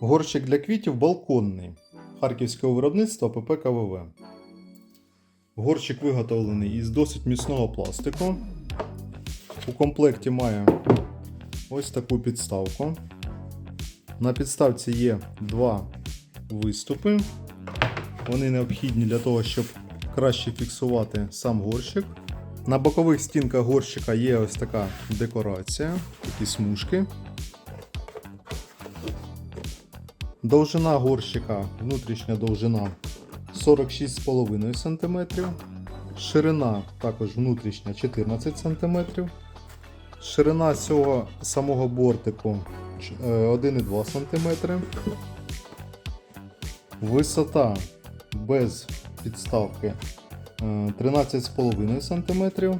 Горщик для квітів балконний. Харківського виробництва ПП КВВ. Горщик виготовлений із досить міцного пластику. У комплекті має ось таку підставку. На підставці є два виступи. Вони необхідні для того, щоб краще фіксувати сам горщик. На бокових стінках горщика є ось така декорація, такі смужки. Довжина горщика, внутрішня довжина 46,5 см. Ширина також внутрішня 14 см. Ширина цього самого бортику е, 1,2 см. Висота без підставки е, 13,5 см.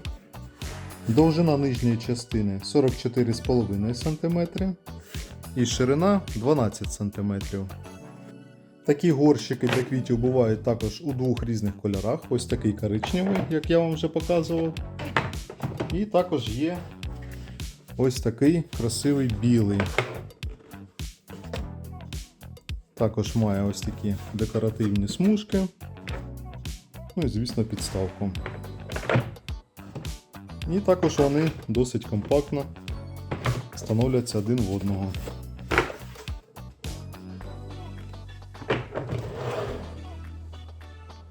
Довжина нижньої частини 44,5 см. І ширина 12 см. Такі горщики для квітів бувають також у двох різних кольорах. Ось такий коричневий, як я вам вже показував. І також є ось такий красивий білий. Також має ось такі декоративні смужки. Ну і, звісно, підставку. І також вони досить компактно становляться один в одного.